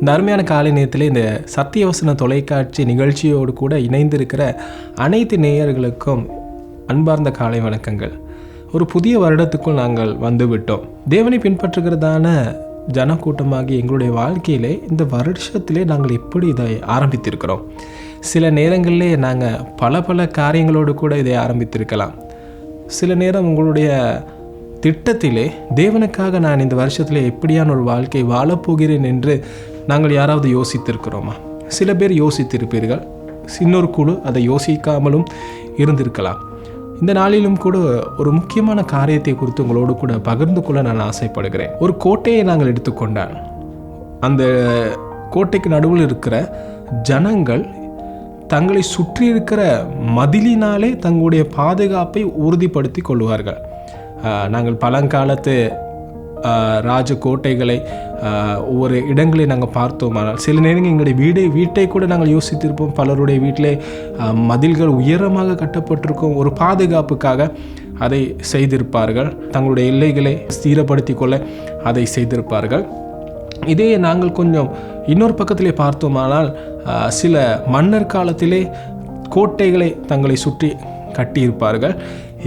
இந்த அருமையான காலை நேரத்தில் இந்த சத்தியவசன தொலைக்காட்சி நிகழ்ச்சியோடு கூட இணைந்திருக்கிற அனைத்து நேயர்களுக்கும் அன்பார்ந்த காலை வணக்கங்கள். ஒரு புதிய வருடத்துக்குள் நாங்கள் வந்துவிட்டோம். தேவனை பின்பற்றுகிறதான ஜனக்கூட்டமாகி எங்களுடைய வாழ்க்கையிலே இந்த வருஷத்திலே நாங்கள் எப்படி இதை ஆரம்பித்திருக்கிறோம்? சில நேரங்களிலே நாங்கள் பல பல காரியங்களோடு கூட இதை ஆரம்பித்திருக்கலாம். சில நேரம் உங்களுடைய திட்டத்திலே தேவனுக்காக நான் இந்த வருஷத்தில் எப்படியான ஒரு வாழ்க்கை வாழப்போகிறேன் என்று நாங்கள் யாராவது யோசித்திருக்கிறோமா? சில பேர் யோசித்திருப்பீர்கள். இன்னொரு குழு அதை யோசிக்காமலும் இருந்திருக்கலாம். இந்த நாளிலும் கூட ஒரு முக்கியமான காரியத்தை குறித்து உங்களோடு கூட பகிர்ந்து கொள்ள நான் ஆசைப்படுகிறேன். ஒரு கோட்டையை நாங்கள் எடுத்துக்கொண்டால் அந்த கோட்டைக்கு நடுவில் இருக்கிற ஜனங்கள் தங்களை சுற்றி இருக்கிற மதிலினாலே தங்களுடைய பாதுகாப்பை உறுதிப்படுத்தி கொள்வார்கள். நாங்கள் பழங்காலத்து ராஜகோட்டைகளை ராஜ கோட்டைகளை ஒவ்வொரு இடங்களை நாங்கள் பார்த்தோமானால் சில நேரங்கள் எங்களுடைய வீடை வீட்டை கூட நாங்கள் யோசித்திருப்போம். பலருடைய வீட்டிலே மதில்கள் உயரமாக கட்டப்பட்டிருக்கும் ஒரு பாதுகாப்புக்காக அதை செய்திருப்பார்கள். தங்களுடைய எல்லைகளை ஸ்திரப்படுத்தி கொள்ள அதை செய்திருப்பார்கள். இதே நாங்கள் கொஞ்சம் இன்னொரு பக்கத்திலே பார்த்தோமானால் சில மன்னர் காலத்திலே கோட்டைகளை தங்களை சுற்றி கட்டியிருப்பார்கள்.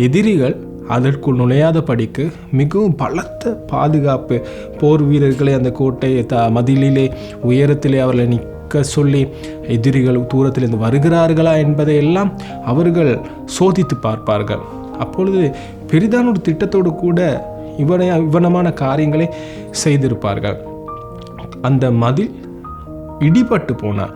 எதிரிகள் அதற்குள் நுழையாத படிக்கு மிகவும் பலத்த பாதுகாப்பு போர் வீரர்களை அந்த கோட்டை த மதிலிலே உயரத்திலே அவர்களை நிற்க சொல்லி எதிரிகள் தூரத்திலிருந்து வருகிறார்களா என்பதை எல்லாம் அவர்கள் சோதித்து பார்ப்பார்கள். அப்பொழுது பெரிதான ஒரு திட்டத்தோடு கூட இவனை இவனமான காரியங்களை செய்திருப்பார்கள். அந்த மதில் இடிபட்டு போனார்.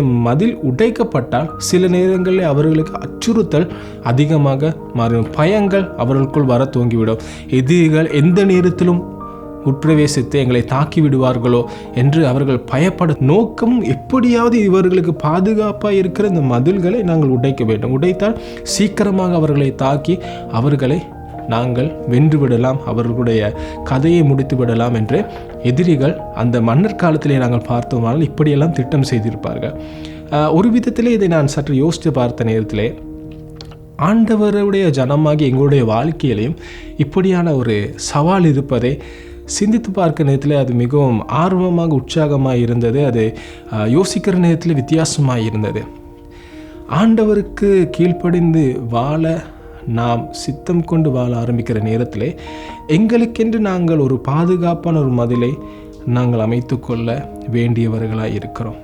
மதில் உடைக்கப்பட்டால் சில நேரங்களில் அவர்களுக்கு அச்சுறுத்தல் அதிகமாக மாறும். பயங்கள் அவர்களுக்குள் வர துவங்கிவிடும். எதிரிகள் எந்த நேரத்திலும் உட்பிரவேசித்து எங்களை தாக்கி விடுவார்களோ என்று அவர்கள் பயப்பட நோக்கம் எப்படியாவது இவர்களுக்கு பாதுகாப்பாக இருக்கிற இந்த மதில்களை நாங்கள் உடைக்க வேண்டும். உடைத்தால் சீக்கிரமாக அவர்களை தாக்கி அவர்களை நாங்கள் வென்று விடலாம் அவர்களுடைய கதையை முடித்து விடலாம் என்று எதிரிகள் அந்த மன்னர் காலத்திலே நாங்கள் பார்த்தோமானால் இப்படியெல்லாம் திட்டம் செய்திருப்பார்கள். ஒரு விதத்திலே இதை நான் சற்று யோசித்து பார்த்த நேரத்திலே ஆண்டவருடைய ஜனமாகி எங்களுடைய வாழ்க்கையிலையும் இப்படியான ஒரு சவால் இருப்பதை சிந்தித்து பார்க்க நேரத்தில் அது மிகவும் ஆர்வமாக உற்சாகமாக இருந்தது. அது யோசிக்கிற நேரத்தில் வித்தியாசமாக இருந்தது. ஆண்டவருக்கு கீழ்ப்படிந்து வாழ நாம் சித்தம் கொண்டு வாழ ஆரம்பிக்கிற நேரத்தில் எங்களுக்கென்று நாங்கள் ஒரு பாதுகாப்பான ஒரு மதிலை நாங்கள் அமைத்து கொள்ள வேண்டியவர்களாக இருக்கிறோம்.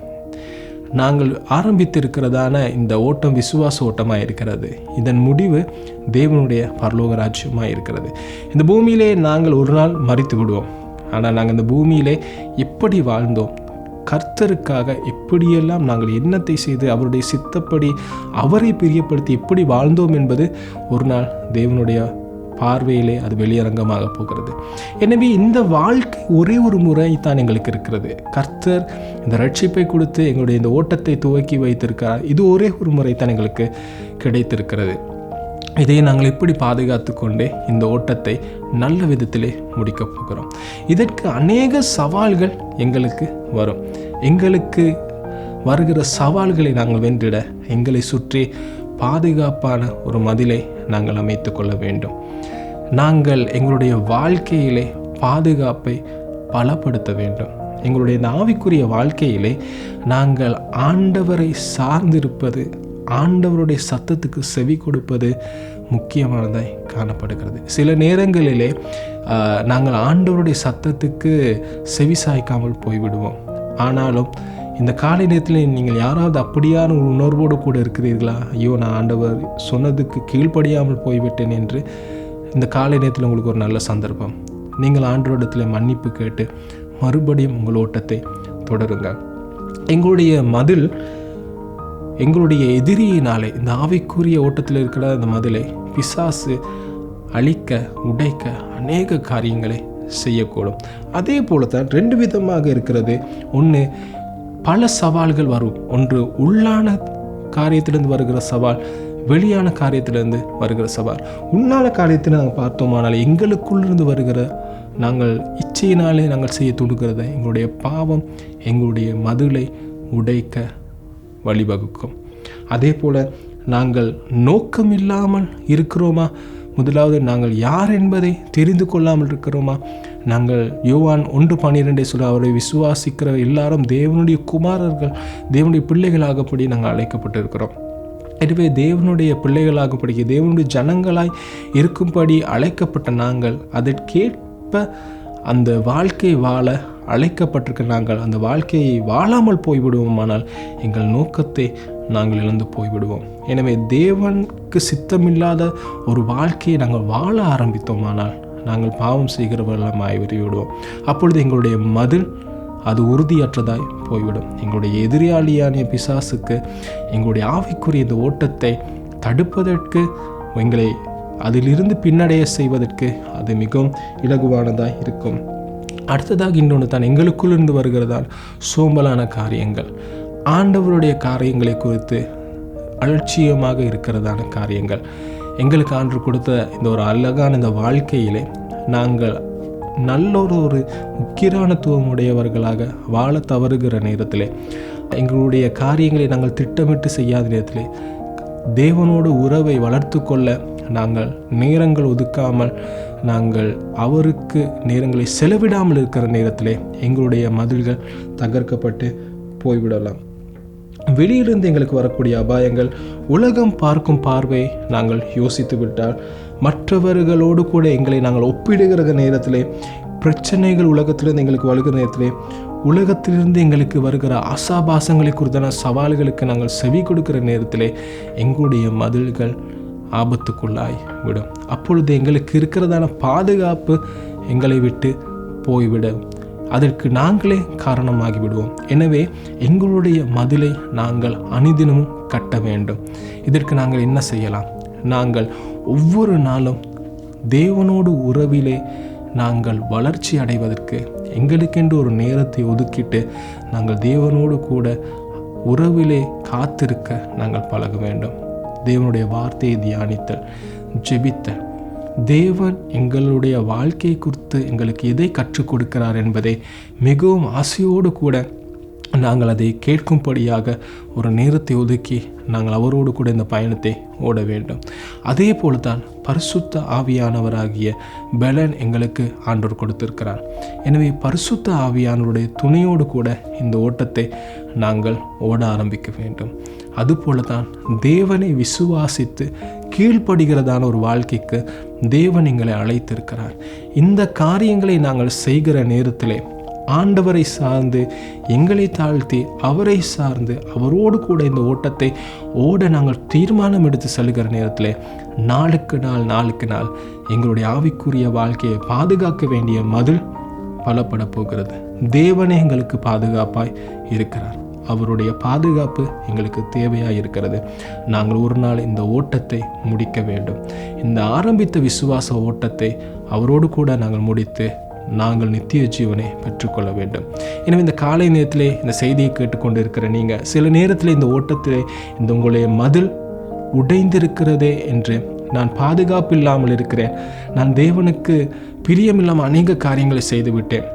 நாங்கள் ஆரம்பித்திருக்கிறதான இந்த ஓட்டம் விசுவாச ஓட்டமாக இருக்கிறது. இதன் முடிவு தேவனுடைய பரலோக ராஜ்யமாக இருக்கிறது. இந்த பூமியிலே நாங்கள் ஒரு நாள் மறித்து விடுவோம் ஆனால் நாங்கள் இந்த பூமியிலே எப்படி வாழ்ந்தோம்? கர்த்தருக்காக எப்படியெல்லாம் நாங்கள் எண்ணத்தை செய்து அவருடைய சித்தப்படி அவரை பிரியப்படுத்தி எப்படி வாழ்ந்தோம் என்பது ஒரு நாள் தேவனுடைய பார்வையிலே அது வெளியரங்கமாக போகிறது. எனவே இந்த வாழ்க்கை ஒரே ஒரு முறை தான் எங்களுக்கு இருக்கிறது. கர்த்தர் இந்த ரட்சிப்பை கொடுத்து எங்களுடைய இந்த ஓட்டத்தை துவக்கி வைத்திருக்கிறார். இது ஒரே ஒரு முறை தான் எங்களுக்கு கிடைத்திருக்கிறது. இதை நாங்கள் எப்படி பாதுகாத்து கொண்டே இந்த ஓட்டத்தை நல்ல விதத்திலே முடிக்கப் போகிறோம்? இதற்கு அநேக சவால்கள் எங்களுக்கு வரும். எங்களுக்கு வருகிற சவால்களை நாங்கள் வென்றிட எங்களை சுற்றி பாதுகாப்பான ஒரு மதிலை நாங்கள் அமைத்து கொள்ள வேண்டும். நாங்கள் எங்களுடைய வாழ்க்கையிலே பாதுகாப்பை பலப்படுத்த வேண்டும். எங்களுடைய இந்த ஆவிக்குரிய வாழ்க்கையிலே நாங்கள் ஆண்டவரை சார்ந்திருப்பது ஆண்டவருடைய சத்தத்துக்கு செவி கொடுப்பது முக்கியமானதாய் காணப்படுகிறது. சில நேரங்களிலே நாங்கள் ஆண்டவருடைய சத்தத்துக்கு செவி சாய்க்காமல் போய்விடுவோம். ஆனாலும் இந்த காலை நேரத்தில் நீங்கள் யாராவது அப்படியான ஒரு உணர்வோடு கூட இருக்கிறீர்களா? ஐயோ நான் ஆண்டவர் சொன்னதுக்கு கீழ்ப்படியாமல் போய்விட்டேன் என்று இந்த காலை நேரத்தில் உங்களுக்கு ஒரு நல்ல சந்தர்ப்பம். நீங்கள் ஆண்டவரிடத்தில் மன்னிப்பு கேட்டு மறுபடியும் உங்கள் ஓட்டத்தை தொடருங்கள். எங்களுடைய மதில் எங்களுடைய எதிரியினாலே இந்த ஆவிக்குரிய ஓட்டத்தில் இருக்கிற அந்த மதிலை பிசாசு அழிக்க உடைக்க அநேக காரியங்களை செய்யக்கூடும். அதே போல தான் ரெண்டு விதமாக இருக்கிறது. ஒன்று பல சவால்கள் வரும். ஒன்று உள்ளான காரியத்திலிருந்து வருகிற சவால் வெளியான காரியத்திலிருந்து வருகிற சவால். உன்னால காரியத்தில் நாங்கள் பார்த்தோமானால் எங்களுக்குள்ளிருந்து வருகிற நாங்கள் இச்சையினாலே நாங்கள் செய்ய துடுக்கிறத எங்களுடைய பாவம் எங்களுடைய மதுளை உடைக்க வழிவகுக்கும். அதே போல் நாங்கள் நோக்கம் இல்லாமல் இருக்கிறோமா? முதலாவது நாங்கள் யார் என்பதை தெரிந்து கொள்ளாமல் இருக்கிறோமா? நாங்கள் யோவான் ஒன்று பன்னிரெண்டை சொல்ல அவரை விசுவாசிக்கிற எல்லாரும் தேவனுடைய குமாரர்கள் தேவனுடைய பிள்ளைகளாகப்படி நாங்கள் அழைக்கப்பட்டிருக்கிறோம். எனவே தேவனுடைய பிள்ளைகளாகப்படி தேவனுடைய ஜனங்களாய் இருக்கும்படி அழைக்கப்பட்ட நாங்கள் அதற்கேற்ப அந்த வாழ்க்கை வாழ அழைக்கப்பட்டிருக்க நாங்கள் அந்த வாழ்க்கையை வாழாமல் போய்விடுவோமானால் எங்கள் நோக்கத்தை நாங்கள் இழந்து போய்விடுவோம். எனவே தேவனுக்கு சித்தமில்லாத ஒரு வாழ்க்கையை நாங்கள் வாழ ஆரம்பித்தோமானால் நாங்கள் பாவம் செய்கிறவர்களாக விடுவோம் அப்பொழுது எங்களுடைய மதில் அது உறுதியற்றதாய் போய்விடும். எங்களுடைய எதிராளியான பிசாசுக்கு எங்களுடைய ஆவிக்குரிய இந்த ஓட்டத்தை தடுப்பதற்கு எங்களை அதிலிருந்து பின்னடைய செய்வதற்கு அது மிகவும் இலகுவானதாக இருக்கும். அடுத்ததாக இன்னொன்று தான் எங்களுக்குள்ளிருந்து வருகிறதால் சோம்பலான காரியங்கள். ஆண்டவருடைய காரியங்களை குறித்து அலட்சியமாக இருக்கிறதான காரியங்கள். எங்களுக்கு ஆண்டு கொடுத்த இந்த ஒரு அழகான இந்த வாழ்க்கையிலே நாங்கள் நல்ல ஒரு முக்கியத்துவம் உடையவர்களாக வாழ தவறுகிற நேரத்திலே எங்களுடைய காரியங்களை நாங்கள் திட்டமிட்டு செய்யாத நேரத்திலே தேவனோட உறவை வளர்த்து கொள்ள நாங்கள் நேரங்கள் ஒதுக்காமல் நாங்கள் அவருக்கு நேரங்களை செலவிடாமல் இருக்கிற நேரத்திலே எங்களுடைய மதில்கள் தகர்க்கப்பட்டு போய்விடலாம். வெளியிலிருந்து எங்களுக்கு வரக்கூடிய அபாயங்கள் உலகம் பார்க்கும் பார்வை நாங்கள் யோசித்து விட்டால் மற்றவர்களோடு கூட எங்களை நாங்கள் ஒப்பிடுகிற நேரத்திலே பிரச்சனைகள் உலகத்திலிருந்து எங்களுக்கு வருகிற நேரத்திலே உலகத்திலிருந்து எங்களுக்கு வருகிற ஆசாபாசங்களை குறித்தான சவால்களுக்கு நாங்கள் செவி கொடுக்கிற நேரத்திலே எங்களுடைய மதில்கள் ஆபத்துக்குள்ளாய் விடும். அப்பொழுது எங்களுக்கு இருக்கிறதான பாதுகாப்பு எங்களை விட்டு போய்விடும். அதற்கு நாங்களே காரணமாகி விடுவோம். எனவே எங்களுடைய மதிலை நாங்கள் அனிதினமும் கட்ட வேண்டும். இதற்கு நாங்கள் என்ன செய்யலாம்? நாங்கள் ஒவ்வொரு நாளும் தேவனோடு உறவிலே நாங்கள் வளர்ச்சி அடைவதற்கு எங்களுக்கென்று ஒரு நேரத்தை ஒதுக்கிட்டு நாங்கள் தேவனோடு கூட உறவிலே காத்திருக்க நாங்கள் பழக வேண்டும். தேவனுடைய வார்த்தையை தியானித்தல் ஜெபித்தல். தேவன் எங்களுடைய வாழ்க்கை குறித்து எங்களுக்கு எதை கற்றுக் கொடுக்கிறார் என்பதை மிகவும் ஆசையோடு கூட நாங்கள் அதை கேட்கும்படியாக ஒரு நேரத்தை ஒதுக்கி நாங்கள் அவரோடு கூட இந்த பயணத்தை ஓட வேண்டும். அதே போல தான் பரிசுத்த ஆவியானவராகிய பலன் எங்களுக்கு ஆண்டோர் கொடுத்திருக்கிறார். எனவே பரிசுத்த ஆவியானவருடைய துணையோடு கூட இந்த ஓட்டத்தை நாங்கள் ஓட ஆரம்பிக்க வேண்டும். அதுபோல தான் தேவனை விசுவாசித்து கீழ்ப்படுகிறதான ஒரு வாழ்க்கைக்கு தேவன் எங்களை அழைத்திருக்கிறார். இந்த காரியங்களை நாங்கள் செய்கிற நேரத்திலே ஆண்டவரை சார்ந்து எங்களை தாழ்த்தி அவரை சார்ந்து அவரோடு கூட இந்த ஓட்டத்தை ஓட நாங்கள் தீர்மானம் எடுத்து செல்கிற நேரத்தில் நாளுக்கு நாள் நாளுக்கு நாள் எங்களுடைய ஆவிக்குரிய வாழ்க்கையை பாதுகாக்க வேண்டிய மதில் பலப்பட போகிறது. தேவனே எங்களுக்கு பாதுகாப்பாய் இருக்கிறார். அவருடைய பாதுகாப்பு எங்களுக்கு தேவையாக இருக்கிறது நாங்கள் ஒரு நாள் இந்த ஓட்டத்தை முடிக்க வேண்டும். இந்த ஆரம்பித்த விசுவாச ஓட்டத்தை அவரோடு கூட நாங்கள் முடித்து நாங்கள் நித்திய ஜீவனை பெற்றுக்கொள்ள வேண்டும். எனவே இந்த காலை நேரத்திலே இந்த செய்தியை கேட்டுக்கொண்டு இருக்கிற நீங்கள் சில நேரத்தில் இந்த ஓட்டத்திலே இந்த உங்களுடைய மதில் உடைந்திருக்கிறதே என்று நான் பாதுகாப்பு இல்லாமல் இருக்கிறேன். நான் தேவனுக்கு பிரியமில்லாமல் அநேக காரியங்களை செய்துவிட்டேன்.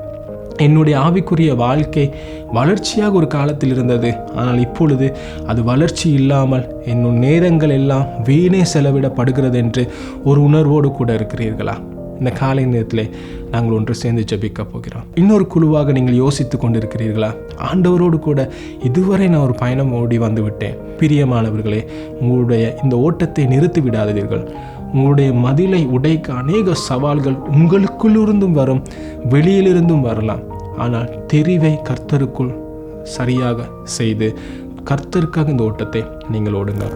என்னுடைய ஆவிக்குரிய வாழ்க்கை வளர்ச்சியாக ஒரு காலத்தில் இருந்தது. ஆனால் இப்பொழுது அது வளர்ச்சி இல்லாமல் என்னும் நேரங்கள் எல்லாம் வீணே செலவிடப்படுகிறது என்று ஒரு உணர்வோடு கூட இருக்கிறீர்களா? இந்த காலை நேரத்தில் நாங்கள் ஒன்று சேர்ந்து ஜபிக்க போகிறோம். இன்னொரு குழுவாக நீங்கள் யோசித்து கொண்டிருக்கிறீர்களா? ஆண்டவரோடு கூட இதுவரை நான் ஒரு பயணம் ஓடி வந்து விட்டேன் பிரியமானவர்களே உங்களுடைய இந்த ஓட்டத்தை நிறுத்தி விடாதீர்கள். உங்களுடைய மதிலை உடைக்க அநேக சவால்கள் உங்களுக்குள்ளிருந்தும் வரும் வெளியிலிருந்தும் வரலாம். ஆனால் தெரிவை கர்த்தருக்குள் சரியாக செய்து கர்த்தருக்காக இந்த ஓட்டத்தை நீங்கள் ஓடுங்கள்.